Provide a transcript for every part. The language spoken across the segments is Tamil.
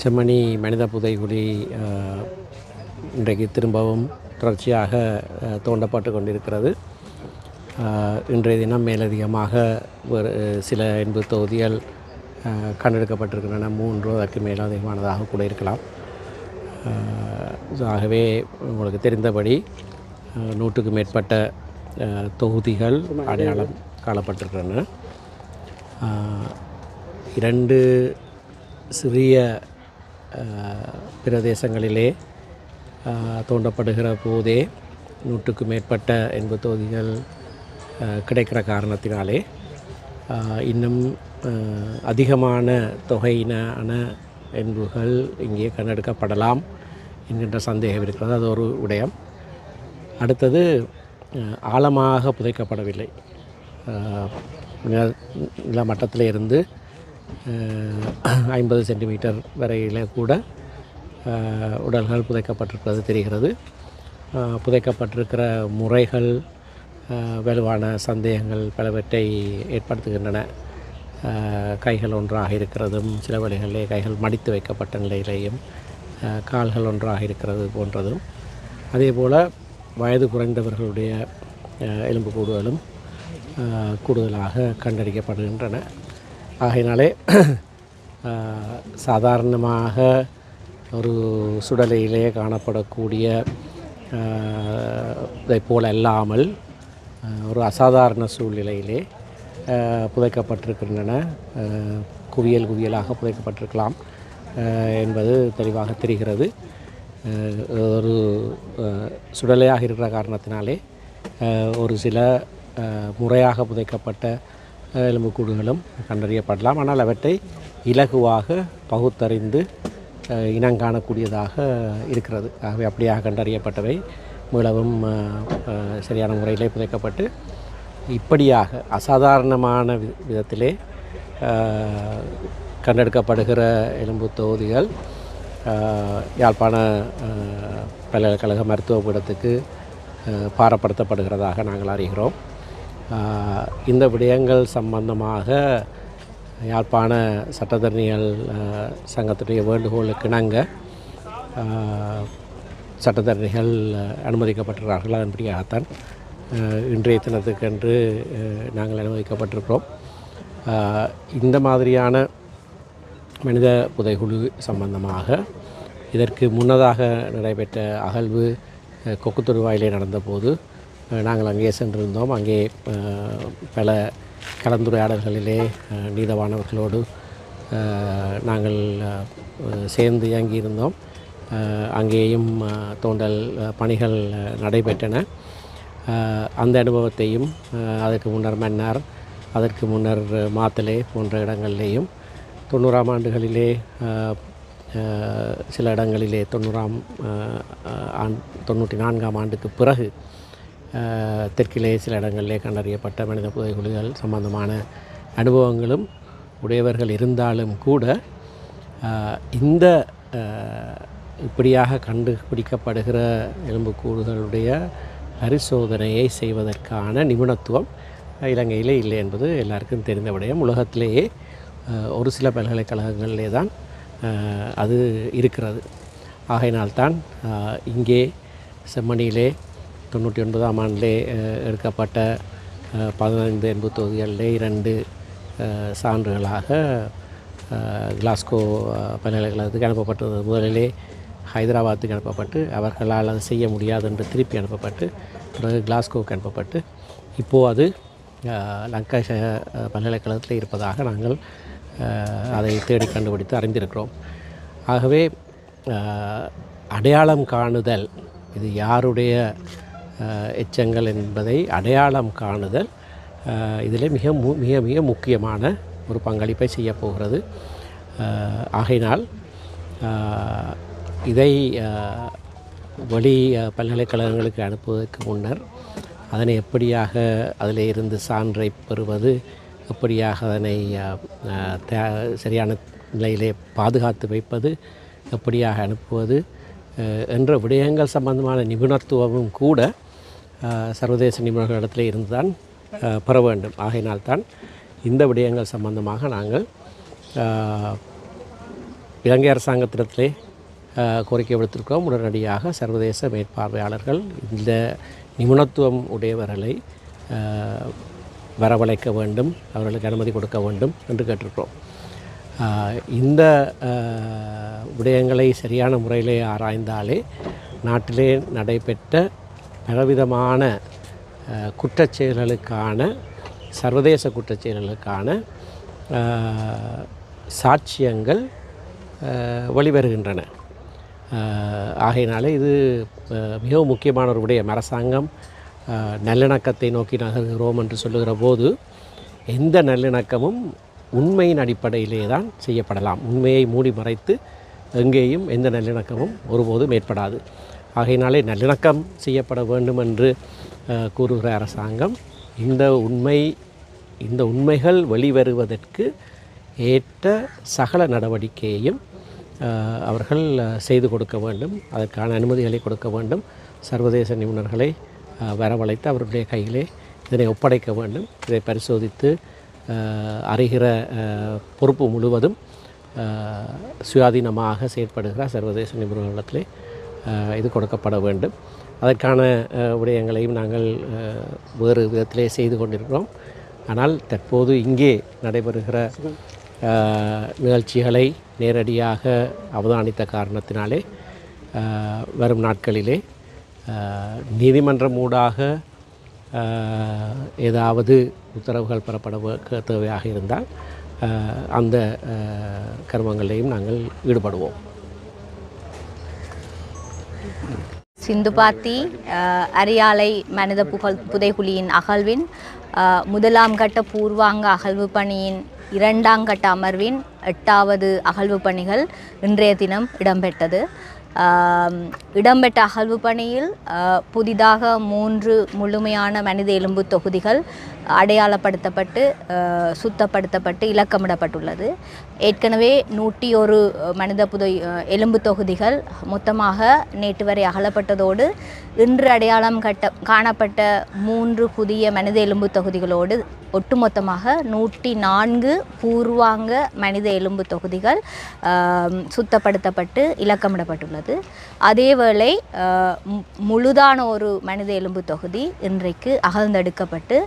செம்மணி மனித புதைகுழி இன்றைக்கு திரும்பவும் தொடர்ச்சியாக தோண்டப்பட்டு கொண்டிருக்கிறது. இன்றைய தினம் மேலதிகமாக ஒரு சில எண்பது தொகுதிகள் கண்டெடுக்கப்பட்டிருக்கின்றன. மூன்று அதற்கு மேலதிகமானதாக கூட இருக்கலாம். ஆகவே உங்களுக்கு தெரிந்தபடி நூற்றுக்கு மேற்பட்ட தொகுதிகள் அடையாளம் காணப்பட்டிருக்கின்றன. இரண்டு சிறிய பிரதேசங்களிலே தோண்டப்படுகிற போதே நூற்றுக்கு மேற்பட்ட எண்பது தொகுதிகள் கிடைக்கிற காரணத்தினாலே இன்னும் அதிகமான தொகையினான என்புகள் இங்கே கண்டெடுக்கப்படலாம் என்கின்ற சந்தேகம் இருக்கிறது. அது ஒரு விடயம். அடுத்தது ஆழமாக புதைக்கப்படவில்லை. நில- நிலமட்டத்தில் இருந்து ஐம்பது சென்டிமீட்டர் வரையில் கூட உடல்கள் புதைக்கப்பட்டிருப்பது தெரிகிறது. புதைக்கப்பட்டிருக்கிற முறைகள் வலுவான சந்தேகங்கள் பலவற்றை ஏற்படுத்துகின்றன. கைகள் ஒன்றாக இருக்கிறதும் சில வழிகளிலே கைகள் மடித்து வைக்கப்பட்ட நிலையிலேயும் கால்கள் ஒன்றாக இருக்கிறது போன்றதும். அதே போல் வயது குறைந்தவர்களுடைய எலும்பு கூடுதலும் கூடுதலாக கண்டறியப்படுகின்றன. ஆகையினாலே சாதாரணமாக ஒரு சுடலையிலே காணப்படக்கூடிய இதை இதைப் அல்லாமல் ஒரு அசாதாரண சூழ்நிலையிலே புதைக்கப்பட்டிருக்கின்றன. குவியல் குவியலாக புதைக்கப்பட்டிருக்கலாம் என்பது தெளிவாக தெரிகிறது. ஒரு சுடலையாக இருக்கிற காரணத்தினாலே ஒரு சில முறையாக புதைக்கப்பட்ட எலும்புக்கூடுகளும் கண்டறியப்படலாம். ஆனால் அவற்றை இலகுவாக பகுத்தறிந்து இனங்காணக்கூடியதாக இருக்கிறது. ஆகவே அப்படியாக கண்டறியப்பட்டவை மிகவும் சரியான முறையிலே புதைக்கப்பட்டு இப்படியாக அசாதாரணமான வி- விதத்திலே கண்டெடுக்கப்படுகிற எலும்பு தொகுதிகள் யாழ்ப்பாண பல்கலைக்கழக மருத்துவ பீடத்துக்கு பாரப்படுத்தப்படுகிறதாக நாங்கள் அறிகிறோம். இந்த விடயங்கள் சம்பந்தமாக யாழ்ப்பாண சட்டத்தரணிகள் சங்கத்துடைய வேண்டுகோளுக்கு இணங்க சட்டத்தரணிகள் அனுமதிக்கப்பட்டிருக்கிறார்கள். அதன்படியாகத்தான் இன்றைய தினத்துக்கென்று நாங்கள் அனுமதிக்கப்பட்டிருக்கிறோம். இந்த மாதிரியான மனித புதைகுழு சம்பந்தமாக இதற்கு முன்னதாக நடைபெற்ற அகழ்வு கொக்குத்தொடுவாயிலே நடந்தபோது நாங்கள் அங்கே சென்றிருந்தோம். அங்கே பல கலந்துரையாடல்களிலே நீதவானவர்களோடு நாங்கள் சேர்ந்து இயங்கியிருந்தோம். அங்கேயும் தோண்டல் பணிகள் நடைபெற்றன. அந்த அனுபவத்தையும் அதற்கு முன்னர் மன்னார் அதற்கு முன்னர் மாத்தலே போன்ற இடங்களிலேயும் தொண்ணூறாம் ஆண்டுகளிலே சில இடங்களிலே தொண்ணூறாம் ஆண் தொண்ணூற்றி நான்காம் ஆண்டுக்கு பிறகு தெற்கிலே சில இடங்களிலே கண்டறியப்பட்ட மனித புதைகுழிகள் சம்பந்தமான அனுபவங்களும் உடையவர்கள் இருந்தாலும் கூட இந்த இப்படியாக கண்டுபிடிக்கப்படுகிற எலும்புக்கூடுகளுடைய பரிசோதனையை செய்வதற்கான நிபுணத்துவம் இலங்கையிலே இல்லை என்பது எல்லாருக்கும் தெரிந்த விடயம். உலகத்திலேயே ஒரு சில பல்கலைக்கழகங்களிலே தான் அது இருக்கிறது. ஆகையினால்தான் இங்கே செம்மணியிலே தொண்ணூற்றி ஒன்பதாம் ஆண்டிலே எடுக்கப்பட்ட பதினைந்து எண்பது தொகுதிகளிலே இரண்டு சான்றுகளாக கிளாஸ்கோ பல்கலைக்கழகத்துக்கு அனுப்பப்பட்டது. முதலிலே ஹைதராபாத்துக்கு அனுப்பப்பட்டு அவர்களால் அதை செய்ய முடியாது என்று திருப்பி அனுப்பப்பட்டு பிறகு கிளாஸ்கோவுக்கு அனுப்பப்பட்டு இப்போது அது லங்கா பல்கலைக்கழகத்தில் இருப்பதாக நாங்கள் அதை தேடி கண்டுபிடித்து அறிந்திருக்கிறோம். ஆகவே அடையாளம் காணுதல் இது யாருடைய எச்சங்கள் என்பதை அடையாளம் காணுதல் இதில் மிக மு மிக மிக முக்கியமான ஒரு பங்களிப்பை செய்யப்போகிறது ஆகையினால் இதை வழி வெளி பல்கலைக்கழகங்களுக்கு அனுப்புவதற்கு முன்னர் அதனை எப்படியாக அதில் இருந்து சான்றை பெறுவது எப்படியாக அதனை தே- சரியான நிலையிலே பாதுகாத்து வைப்பது எப்படியாக அனுப்புவது என்ற விடயங்கள் சம்பந்தமான நிபுணத்துவமும் கூட சர்வதேச சர்வதேச நிபுணர்களிடத்தில் இருந்துதான் பெற வேண்டும். ஆகையினால்தான் இந்த விடயங்கள் சம்பந்தமாக நாங்கள் இலங்கை அரசாங்கத்திடத்திலே கோரிக்கை விடுத்திருக்கிறோம். உடனடியாக சர்வதேச மேற்பார்வையாளர்கள் இந்த நிபுணத்துவம் உடையவர்களை வரவழைக்க வேண்டும் அவர்களுக்கு அனுமதி கொடுக்க வேண்டும் என்று கேட்டிருக்கிறோம். இந்த விடயங்களை சரியான முறையிலே ஆராய்ந்தாலே நாட்டிலே நடைபெற்ற பலவிதமான குற்றச்செயல்களுக்கான சர்வதேச குற்றச்செயல்களுக்கான சாட்சியங்கள் ஆஹ், வெளிவருகின்றன ஆகையினாலே இது மிகவும் முக்கியமான ஒரு விடயம். அரசாங்கம் நல்லிணக்கத்தை நோக்கி நகர்கிறோம் என்று சொல்லுகிற போது எந்த நல்லிணக்கமும் உண்மையின் அடிப்படையிலே தான் செய்யப்படலாம். உண்மையை மூடி மறைத்து எங்கேயும் எந்த நல்லிணக்கமும் ஒருபோதும் ஏற்படாது. ஆகையினாலே நல்லிணக்கம் செய்யப்பட வேண்டும் என்று கூறுகிற அரசாங்கம் இந்த உண்மை இந்த உண்மைகள் வெளிவருவதற்கு ஏற்ற சகல நடவடிக்கையையும் அவர்கள் செய்து கொடுக்க வேண்டும். அதற்கான அனுமதிகளை கொடுக்க வேண்டும். சர்வதேச நிபுணர்களை வரவழைத்து அவருடைய கையிலே இதனை ஒப்படைக்க வேண்டும். இதை பரிசோதித்து அறிகிற பொறுப்பு முழுவதும் சுயாதீனமாக செயற்படுகிற சர்வதேச நிபுணர்களிடத்திலே இது கொடுக்கப்பட வேண்டும். அதற்கான விடயங்களையும் நாங்கள் வேறு விதத்திலே செய்து கொண்டிருக்கிறோம். ஆனால் தற்போது இங்கே நடைபெறுகிற நிகழ்ச்சிகளை நேரடியாக அவதானித்த காரணத்தினாலே வரும் நாட்களிலே நீதிமன்றம் ஊடாக ஏதாவது உத்தரவுகள் பெறப்பட தேவையாக இருந்தால் அந்த கர்மங்களையும் நாங்கள் ஈடுபடுவோம். சிந்துபாத்தி அஹ், அரியாலை மனித புகழ் புதைகுழியின் அகழ்வின் முதலாம் கட்ட பூர்வாங்க அகழ்வு பணியின் இரண்டாம் கட்ட அமர்வின் எட்டாவது அகழ்வு பணிகள் இன்றைய தினம் இடம்பெற்றது. இடம்பெற்ற அகழ்வு பணியில் புதிதாக மூன்று முழுமையான மனித எலும்பு தொகுதிகள் அடையாளப்படுத்தப்பட்டு சுத்தப்படுத்தப்பட்டு இலக்கமிடப்பட்டுள்ளது. ஏற்கனவே நூற்றி ஒரு மனித புதை எலும்பு தொகுதிகள் மொத்தமாக நேற்று வரை அகலப்பட்டதோடு இன்று அடையாளம் கட்ட காணப்பட்ட மூன்று புதிய மனித எலும்பு தொகுதிகளோடு ஒட்டுமொத்தமாக நூற்றி நான்கு பூர்வாங்க மனித எலும்பு தொகுதிகள் சுத்தப்படுத்தப்பட்டு இலக்கமிடப்பட்டுள்ளது. அதேவேளை மு- முழுதான ஒரு மனித எலும்பு தொகுதி இன்றைக்கு அகழ்ந்தெடுக்கப்பட்டு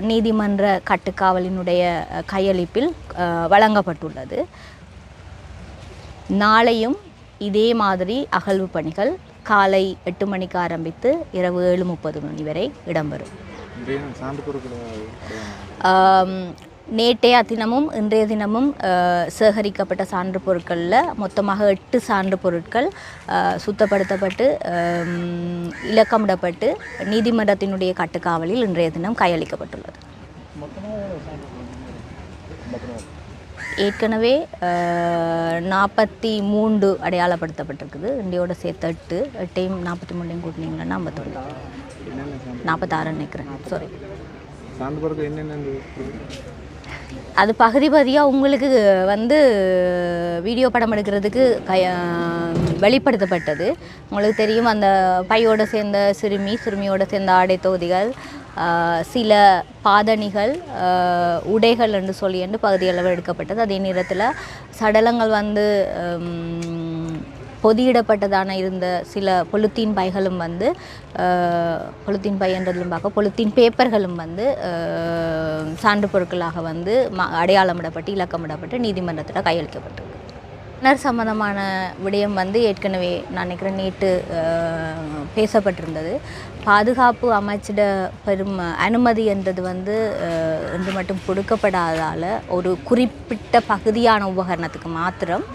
நீதிமன்ற கட்டுக்காவலினுடைய கையளிப்பில் வழங்கப்பட்டுள்ளது. வழங்கப்பட்டுள்ளது நாளையும் இதே மாதிரி அகழ்வு பணிகள் காலை எட்டு மணிக்கு ஆரம்பித்து இரவு ஏழு முப்பது மணி வரை இடம்பெறும். இன்றைய நேற்றைய தினமும் இன்றைய தினமும் சேகரிக்கப்பட்ட சான்று பொருட்களில் மொத்தமாக எட்டு சான்று பொருட்கள் அஹ், சுத்தப்படுத்தப்பட்டு இலக்கமிடப்பட்டு நீதிமன்றத்தினுடைய கட்டுக்காவலில் இன்றைய தினம் கையளிக்கப்பட்டுள்ளது. ஏற்கனவே நாற்பத்தி மூன்று அடையாளப்படுத்தப்பட்டிருக்குது. இந்தியோட சேர்த்து எட்டு எட்டையும் நாற்பத்தி மூணையும் கூட்டினீங்கன்னா ஐம்பத்தொன்று நாற்பத்தாறுன்னு நினைக்கிறேன். சாரி அது பகுதி பகுதியாக உங்களுக்கு வந்து வீடியோ படம் எடுக்கிறதுக்கு கய வெளிப்படுத்தப்பட்டது. உங்களுக்கு தெரியும் அந்த பையோடு சேர்ந்த சிறுமி சிறுமியோடு சேர்ந்த ஆடை தொகுதிகள் சில பாதணிகள் உடைகள் என்று சொல்லி என்று பகுதியளவு எடுக்கப்பட்டது. அதே நேரத்தில் சடலங்கள் வந்து பொதியிடப்பட்டதான இருந்த சில பொலித்தீன் பைகளும் வந்து பொலித்தீன் பை என்றதிலும் பார்க்க பொலித்தீன் பேப்பர்களும் வந்து சான்று பொருட்களாக வந்து ம அடையாளமிடப்பட்டு இலக்கமிடப்பட்டு நீதிமன்றத்தில் கையளிக்கப்பட்டிருக்கு. நர் சம்மந்தமான விடயம் வந்து ஏற்கனவே நான் நினைக்கிறேன் நேற்று பேசப்பட்டிருந்தது. பாதுகாப்பு அமைச்சிட பெரும் அனுமதி என்றது வந்து என்று மட்டும் கொடுக்கப்படாததால் ஒரு குறிப்பிட்ட பகுதியான உபகரணத்துக்கு மாத்திரம்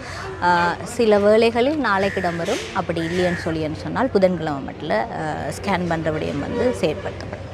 சில வேளைகளில் நாளைக்கு இடம்பெறும் அப்படி இல்லைன்னு சொல்லின்னு சொன்னால் புதன்கிழமை மட்டும் ஸ்கேன் பண்ணுற விடயம் வந்து செயற்படுத்தப்படும்.